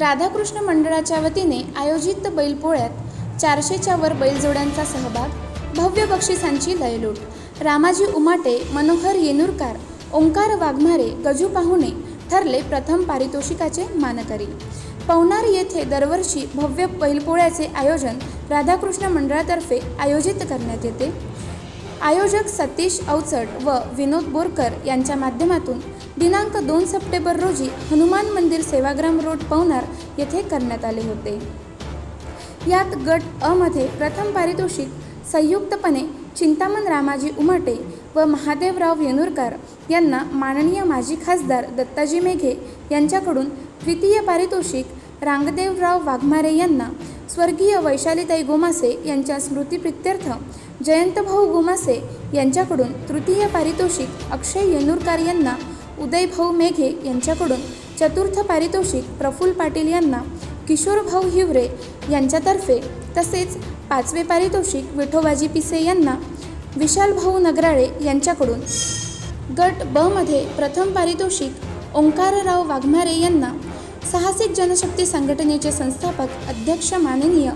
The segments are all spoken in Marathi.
राधाकृष्ण मंडळाच्या वतीने आयोजित बैलपोळ्यात चारशेच्या वर बैलजोड्यांचा सहभाग भव्य बक्षिसांची लयलूट. रामाजी उमाटे मनोहर येनुरकार ओंकार वाघमारे गजू पाहुणे ठरले प्रथम पारितोषिकाचे मानकरी. पवनार येथे दरवर्षी भव्य बैलपोळ्याचे आयोजन राधाकृष्ण मंडळातर्फे आयोजित करण्यात येते. आयोजक सतीश अवचट व विनोद बोरकर यांच्या माध्यमातून दिनांक दोन सप्टेंबर रोजी हनुमान मंदिर सेवाग्राम रोड पवनार येथे करण्यात आले होते. यात गट अ मध्ये प्रथम पारितोषिक संयुक्तपणे चिंतामण रामाजी उमाटे व महादेवराव येनुरकर यांना माननीय माजी खासदार दत्ताजी मेघे यांच्याकडून द्वितीय पारितोषिक रांगदेवराव वाघमारे यांना स्वर्गीय वैशालीताई गोमासे यांच्या स्मृतिप्रित्यर्थ जयंतभाऊ गोमासे यांच्याकडून तृतीय पारितोषिक अक्षय येनुरकर यांना उदयभाऊ मेघे यांच्याकडून चतुर्थ पारितोषिक प्रफुल्ल पाटील यांना किशोरभाऊ हिवरे यांच्यातर्फे तसेच पाचवे पारितोषिक विठोबाजी पिसे यांना विशालभाऊ नगराळे यांच्याकडून गट ब मध्ये प्रथम पारितोषिक ओंकारराव वाघमारे यांना साहसिक जनशक्ती संघटनेचे संस्थापक अध्यक्ष माननीय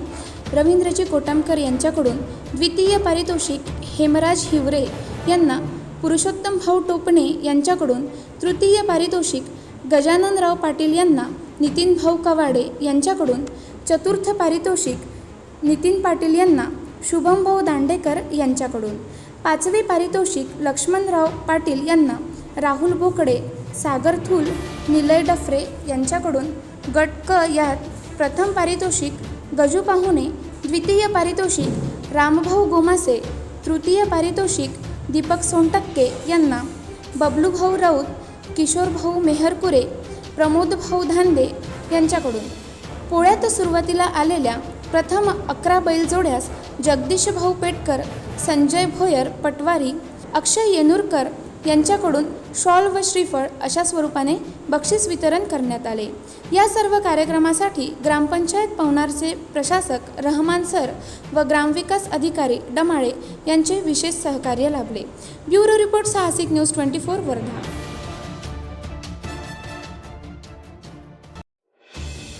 रवींद्रजी कोटामकर यांच्याकडून द्वितीय पारितोषिक हेमराज हिवरे यांना पुरुषोत्तम भाऊ टोपणे यांच्याकडून तृतीय पारितोषिक गजाननराव पाटील यांना नितीन भाऊ कवाडे यांच्याकडून चतुर्थ पारितोषिक नितीन पाटील यांना शुभमभाऊ दांडेकर यांच्याकडून. पाचवे पारितोषिक लक्ष्मणराव पाटील यांना राहुल बोकडे सागर थूल निलय डफरे यांच्याकडून गट क यात प्रथम पारितोषिक गजू पाहुणे द्वितीय पारितोषिक रामभाऊ गोमासे तृतीय पारितोषिक दीपक सोनटक्के यांना बबलूभाऊ राऊत किशोरभाऊ मेहरकुरे प्रमोदभाऊ धांदे यांच्याकडून. पोळ्यात सुरुवातीला आलेल्या प्रथम अकरा बैलजोड्यास जगदीशभाऊ पेटकर संजय भोयर पटवारी अक्षय येनुरकर यांच्याकडून शॉल व श्रीफळ अशा स्वरूपाने बक्षीस वितरण करण्यात आले. या सर्व कार्यक्रमासाठी ग्रामपंचायत पवनारचे प्रशासक रहमान सर व ग्रामविकास अधिकारी डमाळे यांचे विशेष सहकार्य लाभले. ब्युरो रिपोर्ट साहसिक न्यूज ट्वेंटी फोर वर्धा.